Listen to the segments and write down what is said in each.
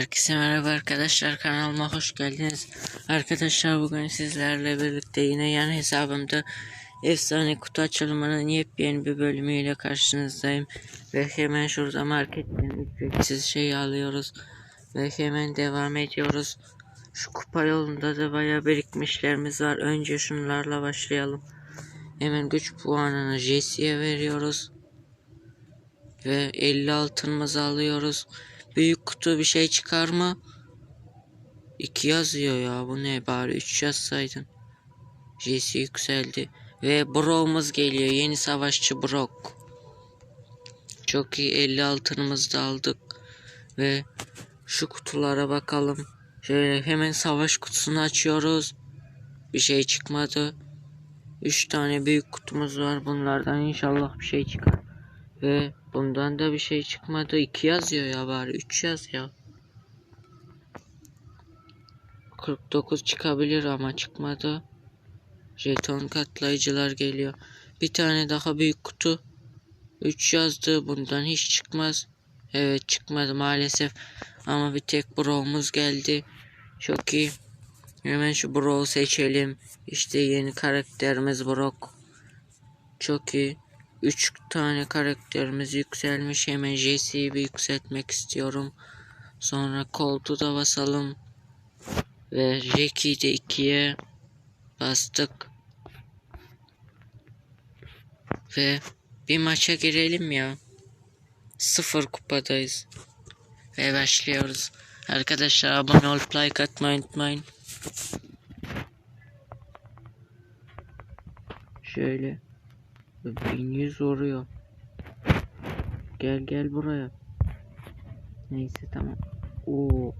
Herkese merhaba arkadaşlar kanalıma hoş geldiniz. Arkadaşlar bugün sizlerle birlikte yine yan hesabımda efsane kutu açılımının yepyeni bir bölümüyle karşınızdayım. Ve hemen şurada marketten ücretsiz şey alıyoruz. Ve hemen devam ediyoruz. Şu kupa yolunda da baya birikmişlerimiz var. Önce şunlarla başlayalım. Hemen güç puanını Jesse'ye veriyoruz. Ve 50 altınımızı alıyoruz. Büyük kutu bir şey çıkar mı? 2 yazıyor ya bu ne bari 3 yazsaydın. Jesse yükseldi. Ve Brock'umuz geliyor. Yeni savaşçı Brock. Çok iyi 50 altınımızı da aldık. Ve şu kutulara bakalım. Şöyle hemen savaş kutusunu açıyoruz. Bir şey çıkmadı. 3 tane büyük kutumuz var. Bunlardan inşallah bir şey çıkar. Ve bundan da bir şey çıkmadı. 2 yazıyor ya bari 3 yaz ya. 49 çıkabilir ama çıkmadı. Jeton katlayıcılar geliyor. Bir tane daha büyük kutu. 3 yazdı. Bundan hiç çıkmaz. Evet çıkmadı maalesef. Ama bir tek Bro'muz geldi. Çok iyi. Hemen şu Bro'u seçelim. İşte yeni karakterimiz Brock. Çok iyi. 3 tane karakterimiz yükselmiş. Hemen Jesse'yi bir yükseltmek istiyorum. Sonra Colt'u da basalım. Ve Jackie'yi de 2'ye bastık. Ve bir maça girelim ya. Sıfır kupadayız. Ve başlıyoruz. Arkadaşlar abone olup like atmayı unutmayın. Şöyle. 1100 vuruyor. Gel gel buraya. Neyse tamam. Oo.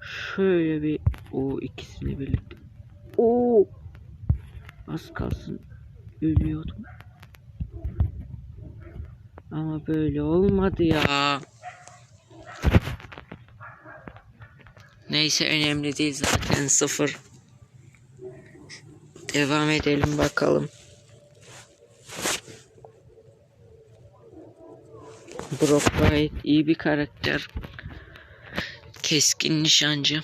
Şöyle bir o ikisini birlikte. Oo. Az kalsın ölüyordum. Ama böyle olmadı ya. Neyse önemli değil zaten sıfır. Devam edelim bakalım. Brock gayet iyi bir karakter. Keskin nişancı.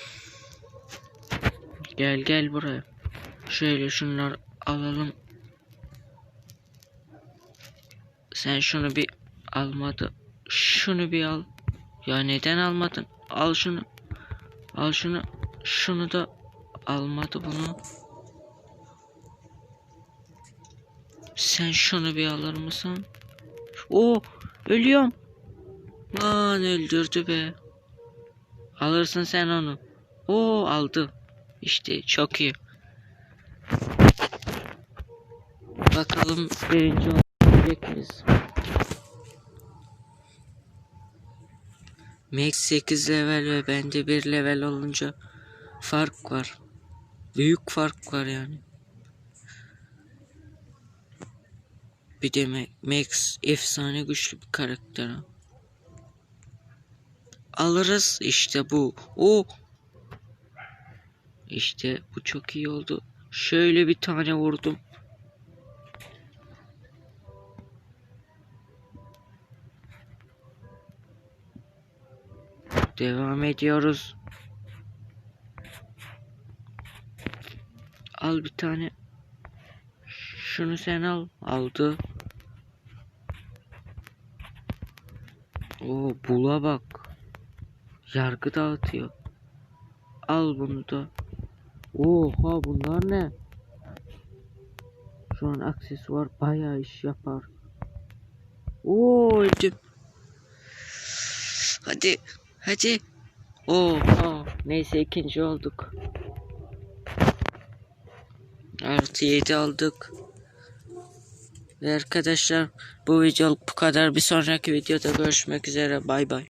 Gel gel buraya. Şöyle şunlar alalım. Sen şunu bir almadı. Şunu bir al. Ya neden almadın? Al şunu. Al şunu. Şunu da almadı bunu. Sen şunu bir alır mısın? Oo ölüyorum. Lan öldürdü be. Alırsın sen onu. Oo aldı. İşte çok iyi. Bakalım birinci olabilecek miyiz? Max 8 level ve bende 1 level olunca fark var. Büyük fark var yani. Bir de Ma- Max efsane güçlü bir karakter. Alırız işte bu. O işte bu çok iyi oldu. Şöyle bir tane vurdum. Devam ediyoruz. Al bir tane. Şunu sen al. Aldı. Oo bula bak. Yargı dağıtıyor. Al bunu da. Oha bunlar ne? Şu an aksesuar bayağı iş yapar. Oo öldüm. Hadi. Hadi. Oha. Neyse ikinci olduk. Artı 7 aldık. Ve arkadaşlar bu videoluk bu kadar. Bir sonraki videoda görüşmek üzere. Bay bay.